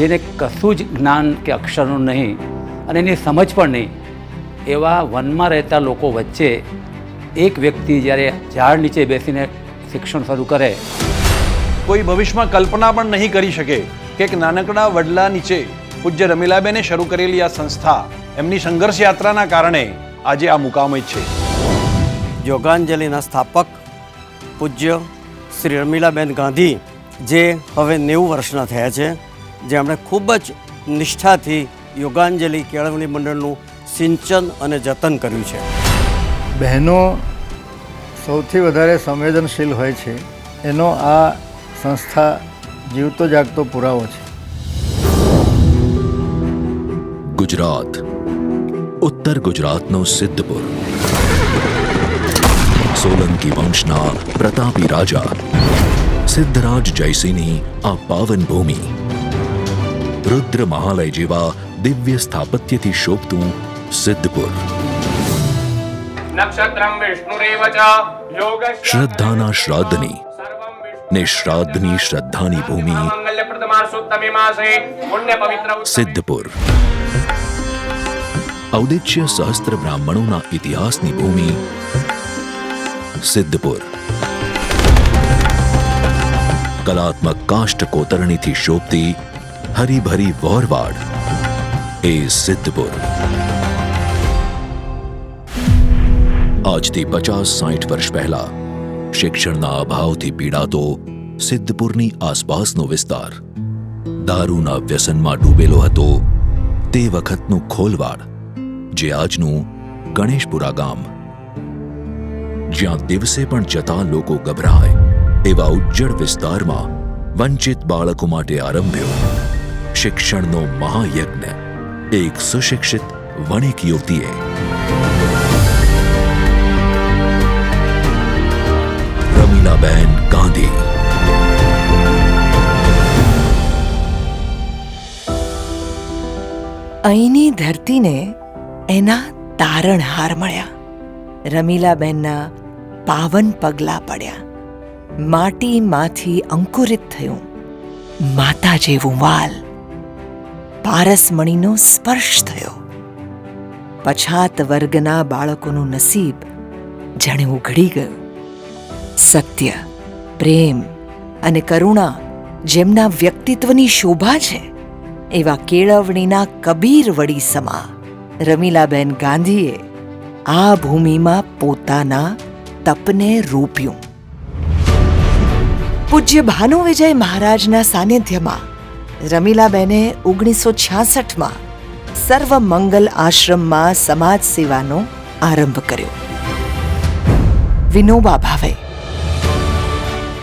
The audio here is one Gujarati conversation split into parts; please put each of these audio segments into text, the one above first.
જેને કશું જ જ્ઞાન કે અક્ષરનું નહીં અને એની સમજ પણ નહીં એવા વનમાં રહેતા લોકો વચ્ચે એક વ્યક્તિ જ્યારે ઝાડ નીચે બેસીને શિક્ષણ શરૂ કરે કોઈ ભવિષ્યમાં કલ્પના પણ નહીં કરી શકે કે એક નાનકડા વડલા નીચે પૂજ્ય રમીલાબેને શરૂ કરેલી આ સંસ્થા એમની સંઘર્ષ યાત્રાના કારણે આજે આ મુકામે છે. યોગાંજલિના સ્થાપક પૂજ્ય શ્રી રમીલાબેન ગાંધી જે હવે નેવું વર્ષના થયા છે જેમણે ખૂબ જ નિષ્ઠાથી યોગાંજલિ કેળવણી મંડળનું સિંચન અને જતન કર્યું છે. બહેનો સૌથી વધારે સંવેદનશીલ હોય છે. એનો આ સંસ્થા જીવતો જાગતો પુરાવો છે. ગુજરાત. ઉત્તર ગુજરાતનો સિદ્ધપુર. સોલંકી વંશના પ્રતાપી રાજા. સિદ્ધરાજ જયસિંહની આ પાવન ભૂમિ રુદ્ર મહાલય જેવા દિવ્ય સ્થાપત્યથી શોભતું સિદ્ધપુર શ્રદ્ધાના શ્રાદ્ધની ને શ્રાદ્ધની શ્રદ્ધાની ભૂમિ સિદ્ધપુર ઔદિત્ય સહસ્ત્ર બ્રાહ્મણોના ઇતિહાસની ભૂમિ સિદ્ધપુર કલાત્મક કાષ્ઠ કોતરણીથી શોભતી હરીભરી વોરવાડ એ સિદ્ધપુર આજથી પચાસ સાઠ વર્ષ પહેલા શિક્ષણના અભાવથી પીડાતો સિદ્ધપુરની આસપાસનો વિસ્તાર દારૂના વ્યસનમાં ડૂબેલો હતો તે વખતનું ખોલવાડ જે આજનું ગણેશપુરા ગામ જ્યાં દિવસે પણ જતા લોકો ગભરાય એવા ઉજ્જડ વિસ્તારમાં વંચિત બાળકો માટે આરંભ્યો શિક્ષણનો મહાયજ્ઞ, એક સુશિક્ષિત વણિક યુવતીએ. રમીલાબેન ગાંધી. અહીંની ધરતીને એના તારણહાર મળ્યા. રમીલાબેનના પાવન પગલાં પડ્યા. માટીમાંથી અંકુરિત થયું. માતા જેવું વાલ. પારસમણીનો સ્પર્શ થયો. પછાત વર્ગના બાળકોનું નસીબ જાણે ઉઘડી ગયું. સત્ય, પ્રેમ અને કરુણા જેમના વ્યક્તિત્વની શોભા છે, એવા કેળવણીના કબીર વડી સમા રમીલાબેન ગાંધીએ આ ભૂમિમાં પોતાના તપને રોપ્યું. પૂજ્ય ભાનુ વિજય મહારાજના સાનિધ્યમાં રમીલાબેને ઓગણીસો છાસઠમાં સર્વ મંગલ આશ્રમમાં સમાજ સેવાનો આરંભ કર્યો. વિનોબા ભાવે.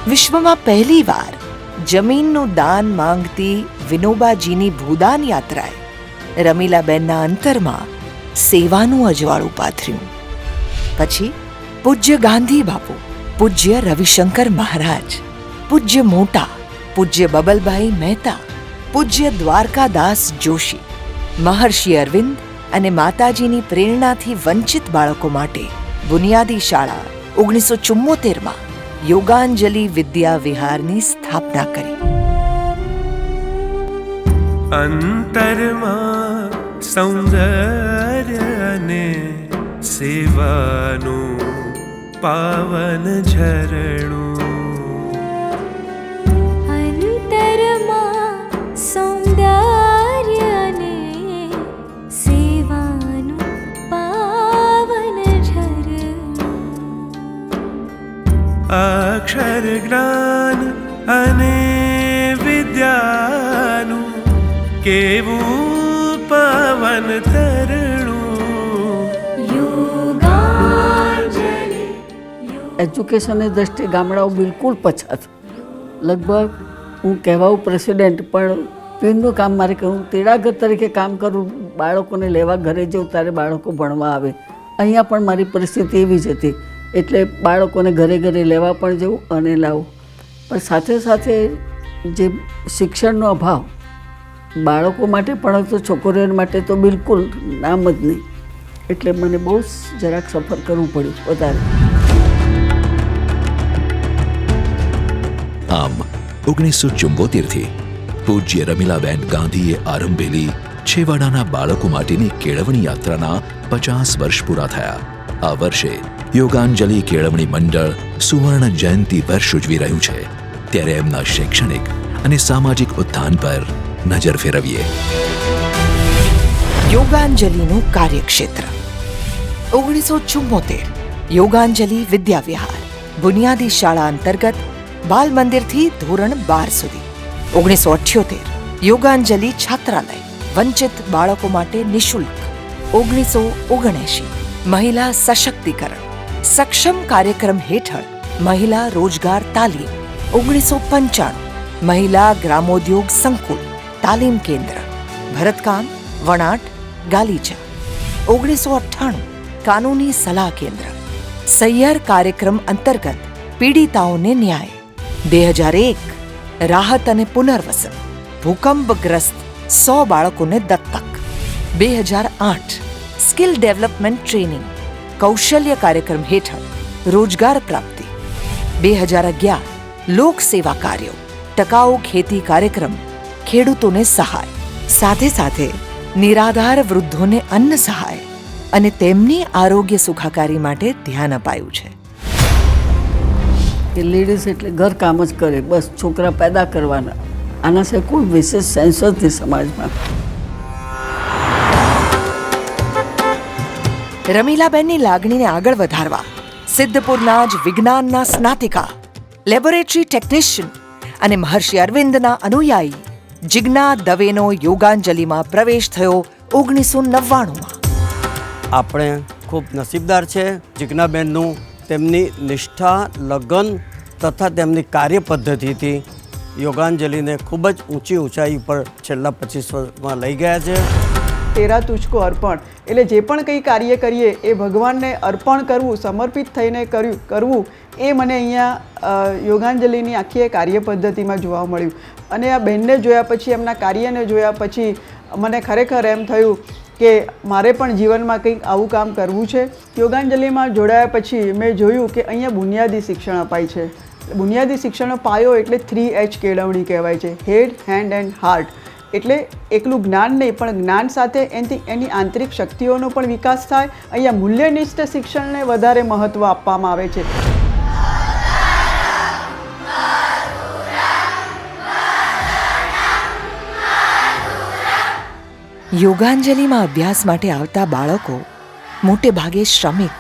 વિશ્વમાં પહેલીવાર જમીનનું દાન માંગતી વિનોબાજીની ભૂદાન યાત્રાએ રમીલાબેનના અંતરમાં સેવાનું અજવાળું પાથર્યું. પછી પૂજ્ય ગાંધી બાપુ, પૂજ્ય રવિશંકર મહારાજ, પૂજ્ય મોટા, પૂજ્ય બબલભાઈ મહેતા પૂજ્ય દ્વારકાદાસ જોશી. મહર્ષિ અરવિંદ અને માતાજીની પ્રેરણાથી વંચિત બાળકો માટે બુનિયાદી શાળા ઓગણીસો ચુમ્મોતેરમાં યોગાંજલિ વિદ્યા વિહારની સ્થાપના કરી. અંતરમાં સૌંદર્ય અને સેવાનું પાવન ઝરણું અંતરમાં સૌંદર્ય અને સેવાનું પાવન ઝરણું અક્ષર જ્ઞાન અને વિદ્યાનું કેવું પાવન તરણું એજ્યુકેશનની દ્રષ્ટિએ ગામડાઓ બિલકુલ પછાત. લગભગ હું કહેવાઉં પ્રેસિડેન્ટ પણ પીનનું કામ મારે કહું તેડાગર તરીકે કામ કરું, બાળકોને લેવા ઘરે જવું ત્યારે બાળકો ભણવા આવે. અહીંયા પણ મારી પરિસ્થિતિ એવી જ હતી. એટલે બાળકોને ઘરે ઘરે લેવા પણ જવું અને લાવું. પણ સાથે સાથે જે શિક્ષણનો અભાવ, બાળકો માટે પણ હતો છોકરીઓ માટે તો બિલકુલ નામ જ નહીં. એટલે મને બહુ જરાક સફર કરવું પડ્યું વધારે. આમ, ઓગણીસો ચુંબોતેરથી પૂજ્ય રમીલાબેન ગાંધીએ આરંભેલી છેવાડાના બાળકો માટેની કેળવણી યાત્રાના પચાસ વર્ષ પૂરા થયા. આ વર્ષે યોગાંજલિ કેળવણી મંડળ સુવર્ણ જયંતિ વર્ષ ઉજવી રહ્યું છે. ત્યારે એમના શૈક્ષણિક અને સામાજિક ઉત્થાન પર નજર ફેરવીએ. યોગાંજલિનું કાર્યક્ષેત્ર. ઓગણીસો ચુમ્મોતેર, યોગાંજલિ વિદ્યાવિહાર બુનિયાદી શાળા અંતર્ગત બાલ મંદિરથી ધોરણ બાર સુધી. ઓગણીસો અઠ્યોતેર યોગાંજલિ છાત્રાલય, વંચિત બાળકો માટે નિઃશુલ્ક. ઓગણીસો ઓગણએંશી મહિલા સશક્તિકરણ. સક્ષમ કાર્યક્રમ હેઠળ મહિલા રોજગાર તાલીમ. ઓગણીસો પંચાણું મહિલા ગ્રામોદ્યોગ સંકુલ, તાલીમ કેન્દ્ર. ભરતકામ, વણાટ, ગાલીચા. ઓગણીસો અઠ્ઠાણું કાનૂની સલાહ કેન્દ્ર. સૈયર કાર્યક્રમ અંતર્ગત પીડિતાઓને ન્યાય. બે હજાર એક રાહત અને પુનર્વસન. ભૂકંપગ્રસ્ત સો બાળકોને દત્તક. બે હજાર આઠ સ્કિલ ડેવલપમેન્ટ ટ્રેનિંગ કૌશલ્ય કાર્યક્રમ હેઠળ રોજગાર પ્રાપ્તિ. બે હજાર અગિયાર લોક સેવા કાર્યો. ટકાઉ ખેતી કાર્યક્રમ ખેડૂતોને સહાય. સાથે સાથે નિરાધાર વૃદ્ધોને અન્ન સહાય. અને તેમની આરોગ્ય સુખાકારી માટે ધ્યાન અપાયું છે. કે લેડીઝ એટલે ઘર કામ જ કરે બસ છોકરા પેદા કરવાના. આના સિવાય કોઈ વિશેષ સેન્સ જ નહીં સમાજમાં. રમીલાબેનની લાગણીને આગળ વધારવા સિદ્ધપુરના જ વિજ્ઞાનના સ્નાતિકા લેબોરેટરી ટેકનિશિયન અને મહર્ષિ અરવિંદના અનુયાયી જિજ્ઞા દવેનો યોગાંજલિમાં પ્રવેશ થયો ઓગણીસો નવ્વાણુંમાં. આપણે ખૂબ નસીબદાર છે જિજ્ઞાબેનનું તેમની નિષ્ઠા, લગન તથા તેમની કાર્ય પદ્ધતિથી યોગાંજલિને ખૂબ જ ઊંચી ઊંચાઈ પર છેલ્લા પચીસ વર્ષમાં લઈ ગયા છે. તેરા તુચકો અર્પણ. એટલે જે પણ કંઈ કાર્ય કરીએ, એ ભગવાનને અર્પણ કરવું, સમર્પિત થઈને કર્યું, કરવું, એ મને અહીંયા યોગાંજલિની આખી એ કાર્ય પદ્ધતિમાં જોવા મળ્યું. અને આ બહેનને જોયા પછી, એમના કાર્યને જોયા પછી મને ખરેખર એમ થયું કે મારે પણ જીવનમાં કંઈક આવું કામ કરવું છે? યોગાંજલિમાં જોડાયા પછી મેં જોયું કે અહીંયા બુનિયાદી શિક્ષણ અપાય છે. બુનિયાદી શિક્ષણનો પાયો એટલે થ્રી એચ કેળવણી કહેવાય છે. હેડ હેન્ડ એન્ડ હાર્ટ એટલે એકલું જ્ઞાન નહીં, પણ જ્ઞાન સાથે એની એની આંતરિક શક્તિઓનો પણ વિકાસ થાય. અહીંયા મૂલ્યનિષ્ઠ શિક્ષણને વધારે મહત્ત્વ આપવામાં આવે છે. યોગાંજલિમાં અભ્યાસ માટે આવતા બાળકો મોટે ભાગે શ્રમિક,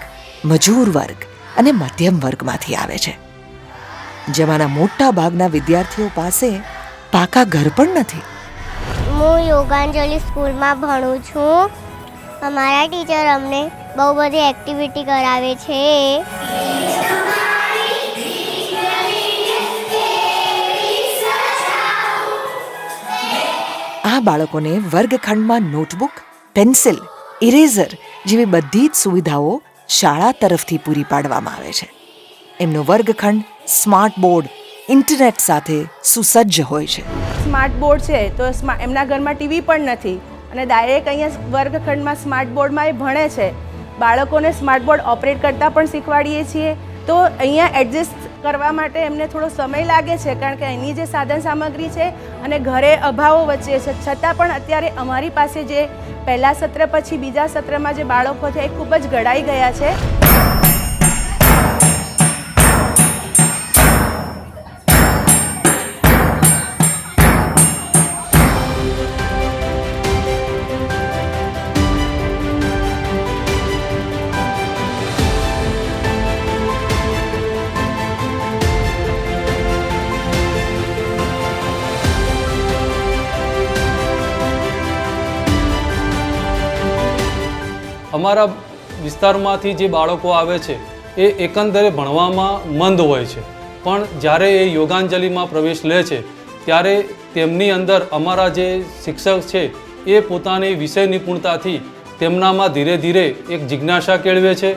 મજૂર વર્ગ અને મધ્યમ વર્ગમાંથી આવે છે. જેમાંના મોટા ભાગના વિદ્યાર્થીઓ પાસે પાકા ઘર પણ નથી. હું યોગાંજલિ સ્કૂલમાં ભણું છું. અમારા ટીચર અમને બહુ બધી એક્ટિવિટી કરાવે છે. આ બાળકોને વર્ગખંડમાં નોટબુક, પેન્સિલ, ઇરેઝર જેવી બધી જ સુવિધાઓ શાળા તરફથી પૂરી પાડવામાં આવે છે. એમનો વર્ગખંડ સ્માર્ટ બોર્ડ, ઇન્ટરનેટ સાથે સુસજ્જ હોય છે. સ્માર્ટ બોર્ડ છે તો એમના ઘરમાં ટીવી પણ નથી અને ડાયરેક્ટ અહીંયા વર્ગખંડમાં સ્માર્ટ બોર્ડમાં એ ભણે છે. બાળકોને સ્માર્ટ બોર્ડ ઓપરેટ કરતાં પણ શીખવાડીએ છીએ. તો અહીંયા એડજસ્ટ કરવા માટે એમને થોડો સમય લાગે છે, કારણ કે એની જે સાધન સામગ્રી છે અને ઘરે અભાવો વચ્ચે છે. છતાં પણ અત્યારે અમારી પાસે જે પહેલા સત્ર પછી બીજા સત્રમાં જે બાળકો છે એ ખૂબ જ ઘડાઈ ગયા છે. અમારા વિસ્તારમાંથી જે બાળકો આવે છે એ એકંદરે ભણવામાં મંદ હોય છે. પણ જ્યારે એ યોગાંજલિમાં પ્રવેશ લે છે ત્યારે તેમની અંદર અમારા જે શિક્ષક છે એ પોતાની વિષય નિપુણતાથી તેમનામાં ધીરે ધીરે એક જિજ્ઞાસા કેળવે છે.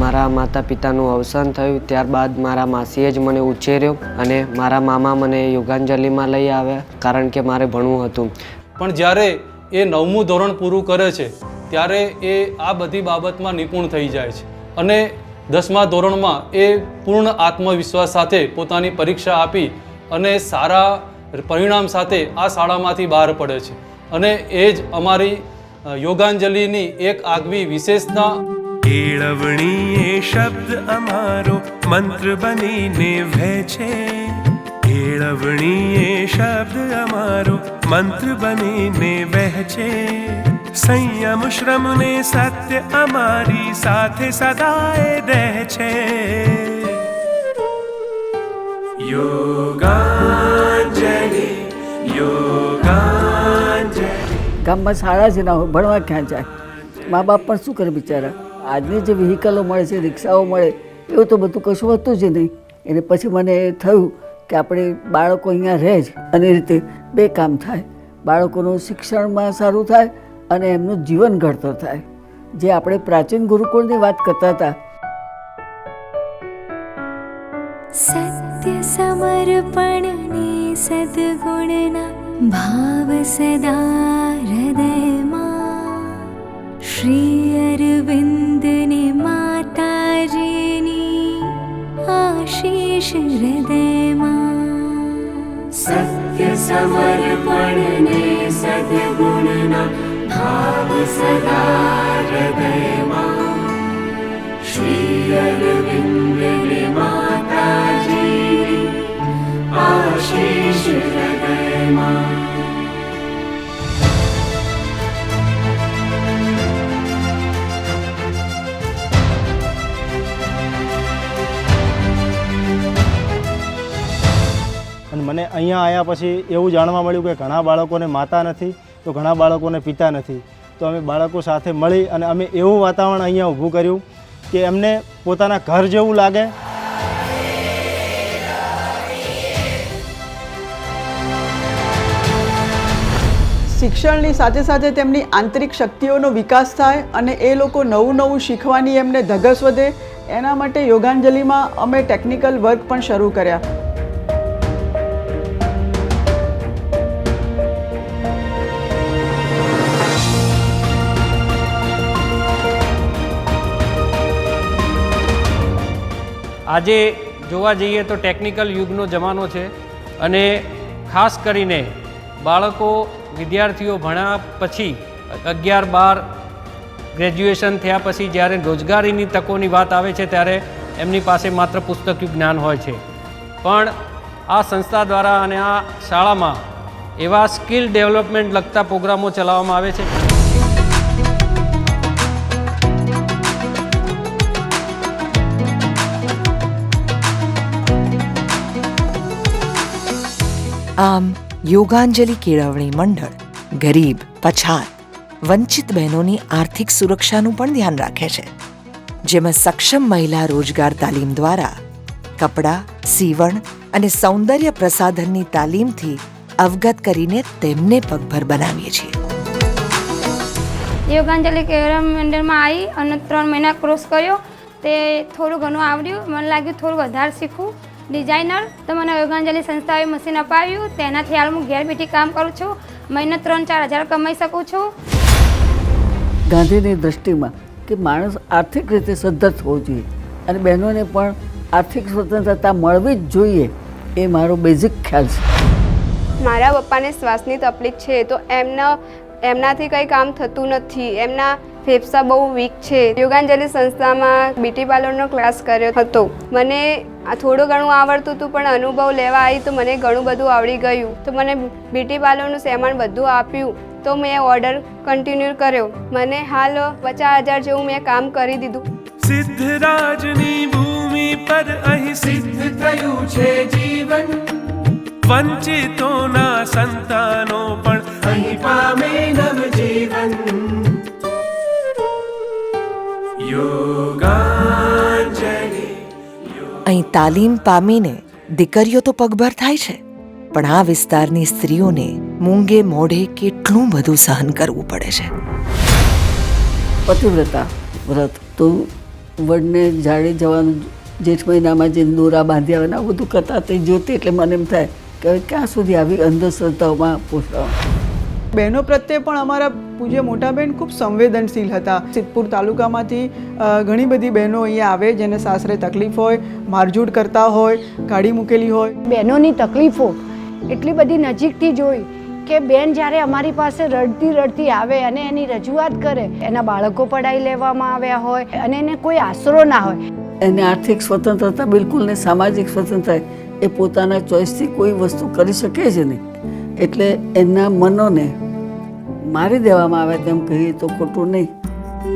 મારા માતા પિતાનું અવસાન થયું ત્યારબાદ મારા માસીએ જ મને ઉછેર્યો અને મારા મામા મને યોગાંજલિમાં લઈ આવ્યા કારણ કે મારે ભણવું હતું. પણ જ્યારે એ નવમું ધોરણ પૂરું કરે છે ત્યારે એ આ બધી બાબતમાં નિપુણ થઈ જાય છે. અને દસમા ધોરણમાં એ પૂર્ણ આત્મવિશ્વાસ સાથે પોતાની પરીક્ષા આપી અને સારા પરિણામ સાથે આ શાળામાંથી બહાર પડે છે. અને એ જ અમારી યોગાંજલિની એક આગવી વિશેષતા કેળવણી એ શબ્દ અમારો મંત્ર બનીને વહેશે કેળવણી એ શબ્દ અમારો મંત્ર બનીને વહેશે સંયમ શ્રમ ને સત્ય અમારી સાથે સદાય રહે છે. યોગાંજલિ યોગાંજલિ. ગામમાં શાળા જ ના ભણવા ક્યાં જાય? મા બાપ પણ શું કરે બિચારા? આજની જે વ્હીકલો મળે છે, રિક્ષાઓ મળે, એવું તો બધું કશું હોતું જ નહીં. એને પછી મને થયું કે આપણે બાળકો અહીંયા રહે જ. અને રીતે બે કામ થાય. બાળકોનું શિક્ષણમાં સારું થાય અને એમનું જીવન ઘડતો થાય. જે આપણે પ્રાચીન ગુરુકુળની વાત કરતા હતા. સત્ય સમર્પણની સદગુણના ભાવ સદા હૃદયમાં. શ્રી અરવિંદને માતાજીની આશીષ હૃદયમાં. સત્ય સમર્પણને સદગુણના અને મને અહીંયા આવ્યા પછી એવું જાણવા મળ્યું કે ઘણા બાળકોને માતા નથી તો ઘણા બાળકોને પિતા નથી. તો અમે બાળકો સાથે મળી અને અમે એવું વાતાવરણ અહીંયા ઊભું કર્યું કે એમને પોતાના ઘર જેવું લાગે. શિક્ષણની સાથે સાથે તેમની આંતરિક શક્તિઓનો વિકાસ થાય અને એ લોકો નવું નવું શીખવાની એમને ધગસ વધે. એના માટે યોગાંજલિમાં અમે ટેકનિકલ વર્ક પણ શરૂ કર્યા. આજે જોવા જઈએ તો ટેકનિકલ યુગનો જમાનો છે અને ખાસ કરીને બાળકો વિદ્યાર્થીઓ ભણ્યા પછી અગિયાર બાર ગ્રેજ્યુએશન થયા પછી જ્યારે રોજગારીની તકોની વાત આવે છે ત્યારે એમની પાસે માત્ર પુસ્તકયું જ્ઞાન હોય છે. પણ આ સંસ્થા દ્વારા અને આ શાળામાં એવા સ્કિલ ડેવલપમેન્ટ લગતા પ્રોગ્રામો ચલાવવામાં આવે છે. આમ, યોગાંજલિ કેળવણી મંડળ, ગરીબ, પછાત, વંચિત બહેનોની આર્થિક સુરક્ષાનું પણ ધ્યાન રાખે છે. જેમાં સક્ષમ મહિલા રોજગાર તાલીમ દ્વારા કપડાં, સીવણ અને સૌંદર્ય પ્રસાધનની તાલીમથી અવગત કરીને તેમને પગભર બનાવીએ છીએ. યોગાંજલિ કેળવણી મંડળમાં આવી અને ત્રણ મહિના કોર્સ કર્યો. તે થોડું ઘણું આવડ્યું. મને લાગ્યું થોડું વધારે શીખવું. ડિઝાઇનર તો મને યોગાંજલિ સંસ્થાએ મશીન અપાવ્યું તેનાથી હાલ હું ઘેર બેઠી કામ કરું છું. મહિને ત્રણ ચાર હજાર કમાઈ શકું છું. ગાંધીની દૃષ્ટિમાં કે માણસ આર્થિક રીતે સદ્ધર થવો જોઈએ અને બહેનોને પણ આર્થિક સ્વતંત્રતા મળવી જ જોઈએ એ મારો બેઝિક ખ્યાલ છે. મારા પપ્પાને શ્વાસની તકલીફ છે તો એમના એમનાથી કંઈ કામ થતું નથી. એમના ફેફસા બહુ વીક છે. યોગાંજલિ સંસ્થામાં બ્યુટી પાર્લરનો ક્લાસ કર્યો હતો. મને થોડું ઘણું આવડતું હતું, પણ અનુભવ લેવા આવી તો મને ઘણું બધું આવડી ગયું. તો મને બ્યુટી પાર્લરનું સામાન બધું આપ્યું. તો મેં ઓર્ડર કન્ટિન્યુ કર્યો. મને હાલ પચાસ હજાર જેવું મેં કામ કરી દીધું. સિદ્ધરાજની ભૂમિ પર અહીં સિદ્ધ થયું છે જીવન. વંચિતોના સંતાનો પણ અહીં પામે નવજીવન. અહીં તાલીમ પામીને દીકરીઓ તો પગભર થાય છે પણ આ વિસ્તારની સ્ત્રીઓને મૂંગે મોઢે કેટલું બધું સહન કરવું પડે છે. પતિવ્રતા વ્રત તો વડને જાળે જવાનું જેઠ મહિનામાં જે દોરા બાંધ્યા હોય ને આવું બધું કરતા તે જોતી એટલે મને એમ થાય કે હવે ક્યાં સુધી આવી અંધશ્રદ્ધાઓમાં પોષવા. બહેનો પ્રત્યે પણ અમારા પૂજ્ય મોટાબેન ખૂબ સંવેદનશીલ હતા. સિદ્ધપુર તાલુકામાંથી ઘણી બધી બહેનો અહીંયા આવે જેને સાસરે તકલીફ હોય મારઝૂડ કરતા હોય ગાડી મૂકેલી હોય. બહેનોની તકલીફો એટલી બધી નજીકથી જોઈ કે બેન જ્યારે અમારી પાસે રડતી રડતી આવે અને એની રજૂઆત કરે એના બાળકો પડાવી લેવામાં આવ્યા હોય અને એને કોઈ આશરો ના હોય. એને આર્થિક સ્વતંત્રતા બિલકુલ ને સામાજિક સ્વતંત્રતા એ પોતાના ચોઈસથી કોઈ વસ્તુ કરી શકે છે નહીં. એટલે એના મનોને મારી દેવામાં આવે તેમ કહીએ તો ખોટું નહીં.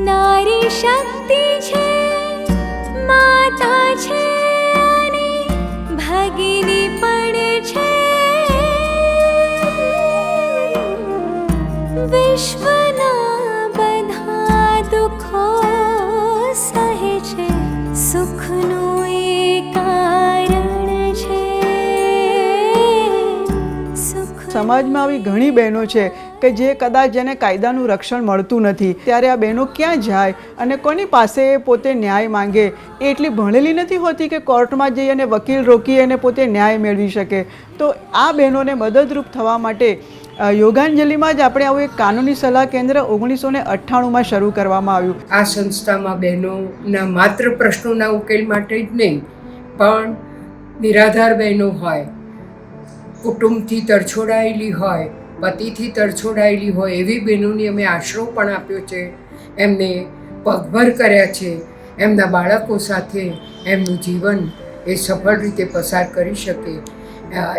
નારી શક્તિ છે, માતા છે અને પણ છે. વિશ્વના સમાજમાં આવી ઘણી બહેનો છે કે જે કદાચ જેને કાયદાનું રક્ષણ મળતું નથી. ત્યારે આ બહેનો ક્યાં જાય અને કોની પાસે પોતે ન્યાય માંગે? એ એટલી ભણેલી નથી હોતી કે કોર્ટમાં જઈ અને વકીલ રોકી અને પોતે ન્યાય મેળવી શકે? તો આ બહેનોને મદદરૂપ થવા માટે યોગાંજલિમાં જ આપણે આવું એક કાનૂની સલાહ કેન્દ્ર ઓગણીસો ને અઠ્ઠાણુંમાં શરૂ કરવામાં આવ્યું. આ સંસ્થામાં બહેનોના માત્ર પ્રશ્નોના ઉકેલ માટે જ નહીં, પણ નિરાધાર બહેનો હોય. કુટુંબથી તરછોડાયેલી હોય, પતિથી તરછોડાયેલી હોય એવી બહેનોની અમે આશરો પણ આપ્યો છે. એમને પગભર કર્યા છે. એમના બાળકો સાથે એમનું જીવન એ સફળ રીતે પસાર કરી શકે.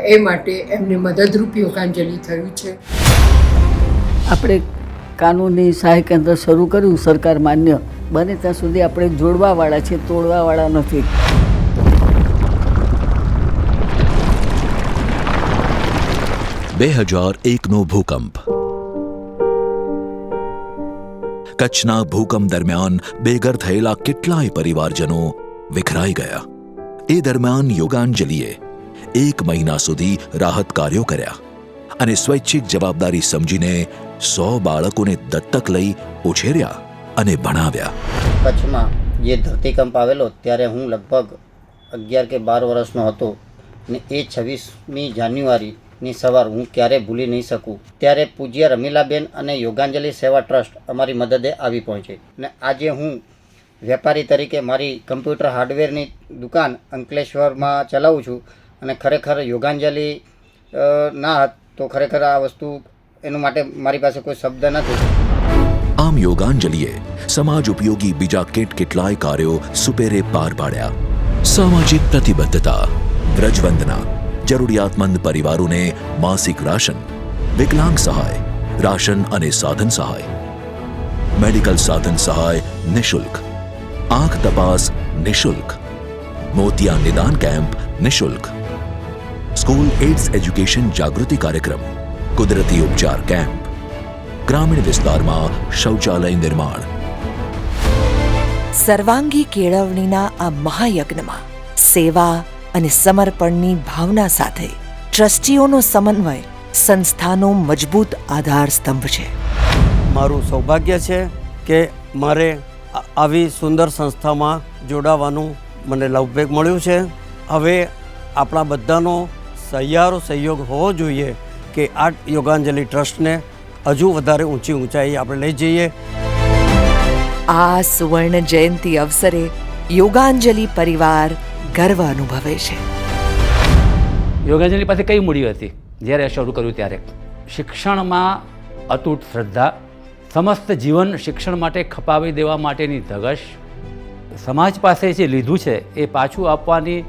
એ માટે એમને મદદરૂપ યોગાંજલિ થયું છે. આપણે કાનૂની સહાય કેન્દ્ર શરૂ કર્યું, સરકાર માન્ય. બને ત્યાં સુધી આપણે જોડવાવાળા છે તોડવાવાળા નથી. બે હજાર એકનો ભૂકંપ. કચ્છના ભૂકંપ દરમિયાન બેઘર થયેલા કેટલાય પરિવારજનો વિખરાઈ ગયા. એ દરમિયાન યોગાંજલિએ એક મહિના સુધી રાહત કાર્યો કર્યા અને સ્વૈચ્છિક જવાબદારી સમજીને સો બાળકોને દત્તક લઈ ઉછેર્યા અને ભણાવ્યા. કચ્છમાં જે ધરતીકંપ આવેલો ત્યારે હું લગભગ અગિયાર કે બાર વર્ષનો હતો ને એ છવ્વીસમી જાન્યુઆરીની સવાર હું ક્યારેય ભૂલી નહીં શકું. ત્યારે પૂજ્ય રમીલાબેન અને યોગાંજલિ સેવા ટ્રસ્ટ અમારી મદદે આવી પહોંચે. ને આજે હું વેપારી તરીકે મારી કમ્પ્યુટર હાર્ડવેરની દુકાન અંકલેશ્વરમાં ચલાવું છું અને ખરેખર યોગાંજલિ ના હોત તો ખરેખર આ વસ્તુ એનું માટે મારી પાસે કોઈ શબ્દ નથી. આમ યોગાંજલિએ સમાજ ઉપયોગી બીજા કેટ કેટલાય કાર્યો સુપેરે પાર પાડ્યા. સામાજિક પ્રતિબદ્ધતા, વ્રજવંદના જરૂરિયાતમંદ પરિવારોને માસિક રાશન, વિકલાંગ સહાય, રાશન અને સાધન સહાય. મેડિકલ સાધન સહાય નિશુલ્ક. આંખ તપાસ નિશુલ્ક. મોતિયા નિદાન કેમ્પ નિશુલ્ક. સ્કૂલ એડ્સ એજ્યુકેશન જાગૃતિ કાર્યક્રમ, કુદરતી ઉપચાર કેમ્પ. ગ્રામીણ વિસ્તારમાં શૌચાલય નિર્માણ. સર્વાંગી કેળવણીના આ મહાયજ્ઞમાં સેવા અને સમર્પણની ભાવના સાથે. ટ્રસ્ટીઓનો સમન્વય સંસ્થાનો મજબૂત આધાર સ્તંભ છે. મારું સૌભાગ્ય છે કે મારે આવી સુંદર સંસ્થામાં જોડાવાનું મને લવભેગ મળ્યું છે. હવે આપણા બધાનો સહિયારો સહયોગ હોવો જોઈએ કે આ યોગાંજલિ ટ્રસ્ટને હજુ વધારે ઊંચી ઊંચાઈ આપણે લઈ જઈએ. આ સુવર્ણ જયંતિ અવસરે યોગાંજલિ પરિવાર ગર્વ અનુભવે છે. યોગાંજલિ પાસે કઈ મૂડી હતી? જ્યારે શરૂ કર્યું ત્યારે. શિક્ષણમાં અતૂટ શ્રદ્ધા સમસ્ત જીવન શિક્ષણ માટે ખપાવી દેવા માટેની ધગશ સમાજ પાસે જે લીધું છે એ પાછું આપવાની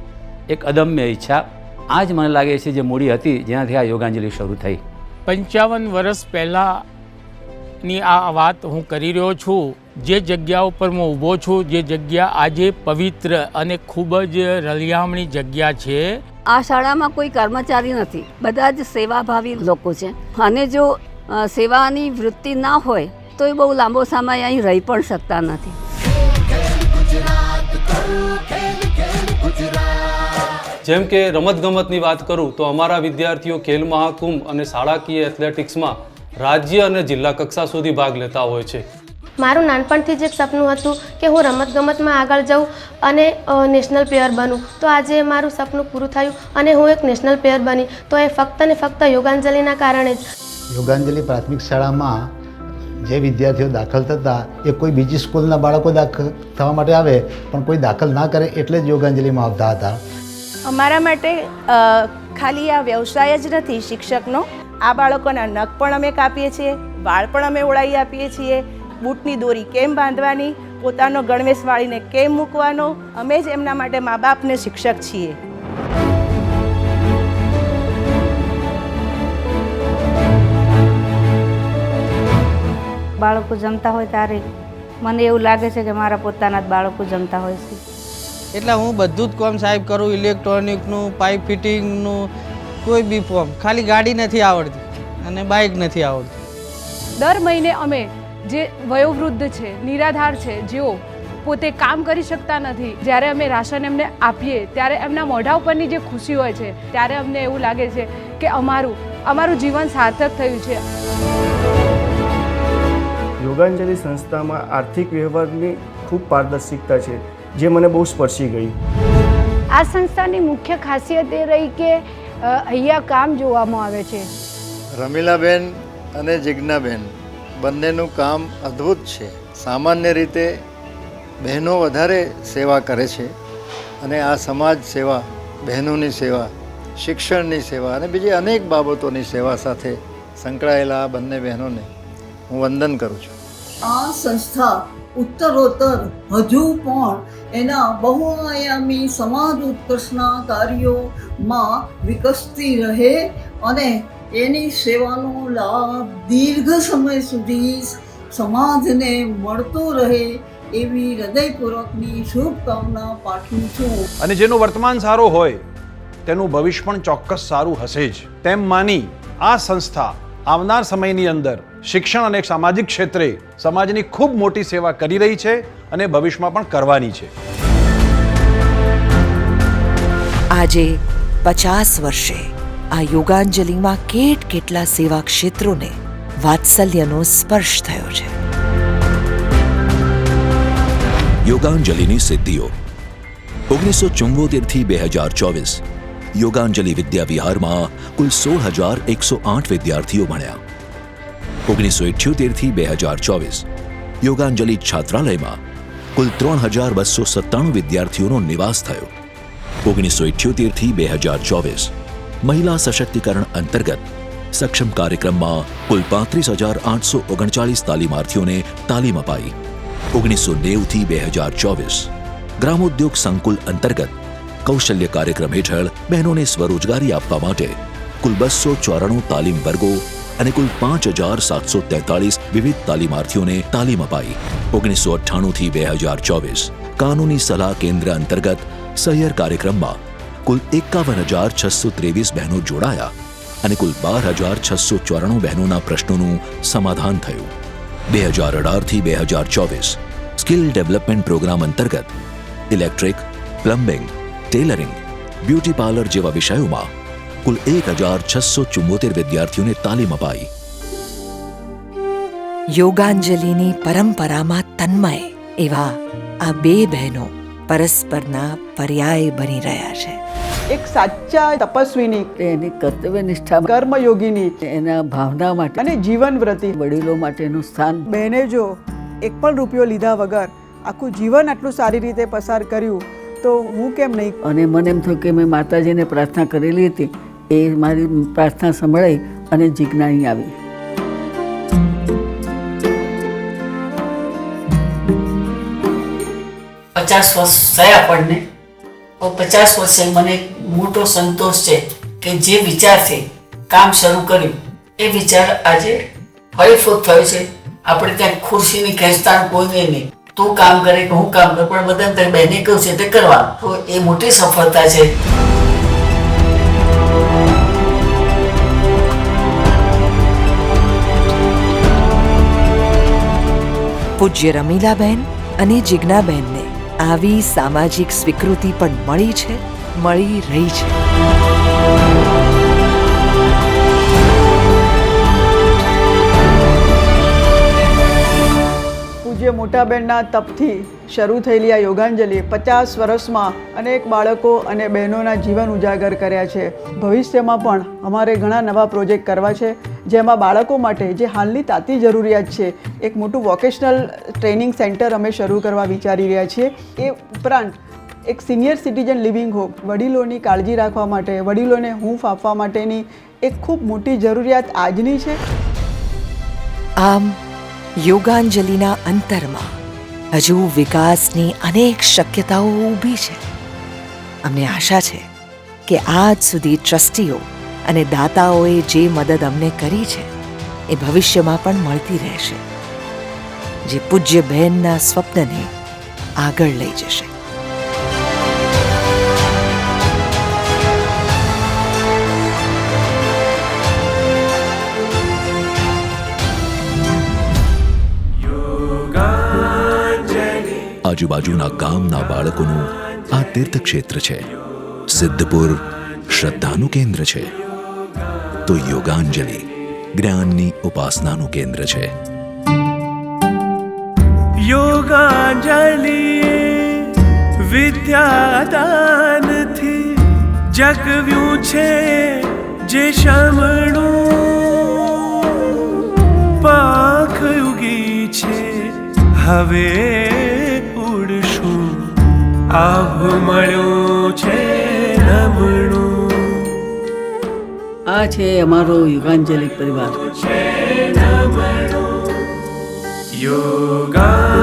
એક અદમ્ય ઈચ્છા આ જ મને લાગે છે જે મૂડી હતી જેનાથી આ યોગાંજલિ શરૂ થઈ. પંચાવન વર્ષ પહેલાંની આ વાત હું કરી રહ્યો છું. જે જગ્યા ઉપર હું ઊભો છું જે જગ્યા આજે પવિત્ર અને ખૂબ જ રલિયામણી જગ્યા છે. આ શાળામાં કોઈ કર્મચારી નથી. બધા જ સેવાભાવી લોકો છે. અને જો સેવાની વૃત્તિ ના હોય તો એ બહુ લાંબો સમય અહીં રહી પણ શકતા નથી. જેમ કે રમતગમતની વાત કરું તો અમારા વિદ્યાર્થીઓ ખેલ મહાકુંભ અને શાળાકીય એથ્લેટિક્સમાં રાજ્ય અને જિલ્લા કક્ષા સુધી ભાગ લેતા હોય છે. મારું નાનપણથી જ એક સપનું હતું કે હું રમતગમતમાં આગળ જાઉં અને નેશનલ પ્લેયર બનું. તો આજે મારું સપનું પૂરું થયું અને હું એક નેશનલ પ્લેયર બની. તો એ ફક્ત ને ફક્ત યોગાંજલિના કારણે જ. યોગાંજલિ પ્રાથમિક શાળામાં જે વિદ્યાર્થીઓ દાખલ થતા એ કોઈ બીજી સ્કૂલના બાળકો દાખલ થવા માટે આવે પણ કોઈ દાખલ ના કરે એટલે જ યોગાંજલિમાં આવતા હતા. અમારા માટે ખાલી આ વ્યવસાય જ નથી શિક્ષકનો. આ બાળકોના નખ પણ અમે કાપીએ છીએ વાળ પણ અમે ઓળાઈ આપીએ છીએ. બૂટની દોરી કેમ બાંધવાની પોતાનો ગણવેશ વાળીને કેમ મૂકવાનો અમે જ એમના માટે મા બાપને શિક્ષક છીએ. બાળકો જમતા હોય ત્યારે મને એવું લાગે છે કે મારા પોતાના જ બાળકો જમતા હોય છે. એટલે હું બધું જ કોમ સાહેબ કરું ઇલેક્ટ્રોનિકનું પાઇપ ફિટિંગનું કોઈ બી ફોર્મ ખાલી ગાડી નથી આવડતી અને બાઇક નથી આવડતી. દર મહિને અમે જે વયોવૃદ્ધ છે નિરાધાર છે જેઓ પોતે કામ કરી શકતા નથી જ્યારે અમે રાશન એમને આપીએ ત્યારે એમના મોઢા ઉપરની જે ખુશી હોય છે ત્યારે અમને એવું લાગે છે કે અમારું અમારું જીવન સાર્થક થયું છે. યોગાંજલિ સંસ્થામાં આર્થિક વ્યવહારની ખૂબ પારદર્શિકતા છે જે મને બહુ સ્પર્શી ગઈ. આ સંસ્થાની મુખ્ય ખાસિયત એ રહી કે અહીંયા કામ જોવામાં આવે છે. રમીલાબેન અને જિજ્ઞાબેન. બંનેનું કામ અદ્ભુત છે. સામાન્ય રીતે બહેનો વધારે સેવા કરે છે અને આ સમાજ સેવા, બહેનોની સેવા, શિક્ષણની સેવા અને બીજી અનેક બાબતોની સેવા સાથે સંકળાયેલા આ બંને બહેનોને હું વંદન કરું છું. આ સંસ્થા ઉત્તરોત્તર હજુ પણ એના બહુઆયામી સમાજ ઉત્કર્ષના કાર્યોમાં વિકસતી રહે અને એની સેવાનો લાભ દીર્ઘ સમય સુધી સમાજને મળતો રહે એવી હૃદયપૂર્વકની શુભકામના પાઠવું છું. અને જેનું વર્તમાન સારો હોય તેનું ભવિષ્ય પણ ચોક્કસ સારું હશે જ. તેમ માની આ સંસ્થા આવનાર સમયની અંદર શિક્ષણ અને સામાજિક ક્ષેત્રે સમાજની ખૂબ મોટી સેવા કરી રહી છે અને ભવિષ્યમાં પણ કરવાની છે. આજે પચાસ વર્ષે આ યોગાંજલિમાં કેટ કેટલા સેવા ક્ષેત્રોને વાત્સલ્યનો સ્પર્શ થયો છે. યોગાંજલિની સિદ્ધિઓ. ઓગણીસો ચુંવોતેરથી બે હજાર ચોવીસ યોગાંજલિ વિદ્યાવિહારમાં કુલ સોળ હજાર એકસો આઠ વિદ્યાર્થીઓ ભણ્યા. ઓગણીસો ઇઠ્યોતેરથી બે હજાર ચોવીસ યોગાંજલિ છાત્રાલયમાં કુલ ત્રણ હજાર બસો સત્તાણું વિદ્યાર્થીઓનો નિવાસ થયો. ઓગણીસો ઇઠ્યોતેરથી બે હજાર ચોવીસ મહિલા સશક્તિકરણ અંતર્ગત સક્ષમ કાર્યક્રમમાં કુલ પાંત્રીસ હજાર આઠસો ઓગણચાળીસ તાલીમાર્થીઓને તાલીમ અપાઈ. ઓગણીસો નેવથી બે હજાર ચોવીસ ગ્રામોદ્યોગ સંકુલ અંતર્ગત કૌશલ્ય કાર્યક્રમ હેઠળ બહેનોને સ્વરોજગારી આપવા માટે કુલ બસો ચોરાણું તાલીમ વર્ગો અને કુલ પાંચ હજાર સાતસો તેતાળીસ વિવિધ તાલીમાર્થીઓને તાલીમ અપાઈ. ઓગણીસો અઠ્ઠાણુંથી બે હજાર ચોવીસ કાનૂની સલાહ કેન્દ્ર અંતર્ગત સહયર કાર્યક્રમમાં કુલ એકાવન હજાર છસો ત્રેવીસ બહેનો જોડાયા અને કુલ બાર હજાર છસો ચોરાણું બહેનોના પ્રશ્નોનું સમાધાન થયું. બે હજાર અઢારથી બે હજાર ચોવીસ સ્કિલ ડેવલપમેન્ટ પ્રોગ્રામ અંતર્ગત electric, plumbing, tailoring, beauty parlour જેવા વિષયોમાં કુલ એક હજાર છસો ચુમ્મોતેર વિદ્યાર્થીઓને તાલીમ અપાઈ. યોગાંજલિની પરંપરામાં તન્મય એવા આ બે બહેનો પરસ્પરના પર્યાય બની રહ્યા છે. એક સાચા તપસ્વીની એની કર્તવ્ય નિષ્ઠા કર્મયોગીની એના ભાવના માટે અને જીવનવ્રતી વડીલો માટેનું સ્થાન. બહેને જો એક પણ રૂપિયો લીધા વગર આખું જીવન આટલું સારી રીતે પસાર કર્યું તો હું કેમ નહીં? અને મને એમ થયું કે મેં માતાજીને પ્રાર્થના કરેલી હતી. એ મારી પ્રાર્થના સંભળાઈ અને જીજ્ઞાની આવી. પચાસ વર્ષ થયા આપણને. પચાસ વર્ષે મને મોટો સંતોષ છે કે જે વિચારથી કામ શરૂ કર્યું. એ વિચાર આજે ફળીફૂટ થયો છે. આપણે ત્યાં ખુરશીની ખેંચતાણ કોઈને નહીં. તું કામ કરે કે હું કામ કરું, પણ બધાને તારી બહેને કહ્યું છે તે કરવા. તો એ મોટી સફળતા છે. પૂજ્ય રમીલાબેન અને જિજ્ઞાબેનને આવી સામાજિક સ્વીકૃતિ પણ મળી છે મળી રહી છે. પૂજ્ય મોટાબેનના તપથી શરૂ થયેલી આ યોગાંજલિ પચાસ વર્ષમાં અનેક બાળકો અને બહેનોના જીવન ઉજાગર કર્યા છે. ભવિષ્યમાં પણ અમારે ઘણા નવા પ્રોજેક્ટ કરવા છે, જેમાં બાળકો માટે જે હાલની તાતી જરૂરિયાત છે, એક મોટું વોકેશનલ ટ્રેનિંગ સેન્ટર અમે શરૂ કરવા વિચારી રહ્યા છીએ. એ ઉપરાંત એક સિનિયર સિટીઝન લિવિંગ હોમ, વડીલોની કાળજી રાખવા માટે, વડીલોને હૂંફ આપવા માટેની એક ખૂબ મોટી જરૂરિયાત આજની છે. આમ યોગાંજલિના અંતરમાં હજુ વિકાસની અનેક શક્યતાઓ ઊભી છે. અમને આશા છે કે આજ સુધી ટ્રસ્ટીઓ અને દાતાઓએ જે મદદ અમને કરી છે, એ ભવિષ્યમાં પણ મળતી રહેશે. જે પૂજ્ય બહેનના સ્વપ્નને આગળ લઈ જશે. આજુબાજુના ગામના બાળકોનું આ તીર્થક્ષેત્ર છે. સિદ્ધપુર શ્રદ્ધાનું કેન્દ્ર છે. તો યોગાંજલિ જ્ઞાનની ઉપાસનાનું કેન્દ્ર છે. યોગાંજલિ વિદ્યાદાનથી જગવ્યું છે જે શમણું પાખ ઉગી છે. હવે આભ છે આ છે અમારો યુગાંજલિક પરિવાર. છે નમણું. યોગા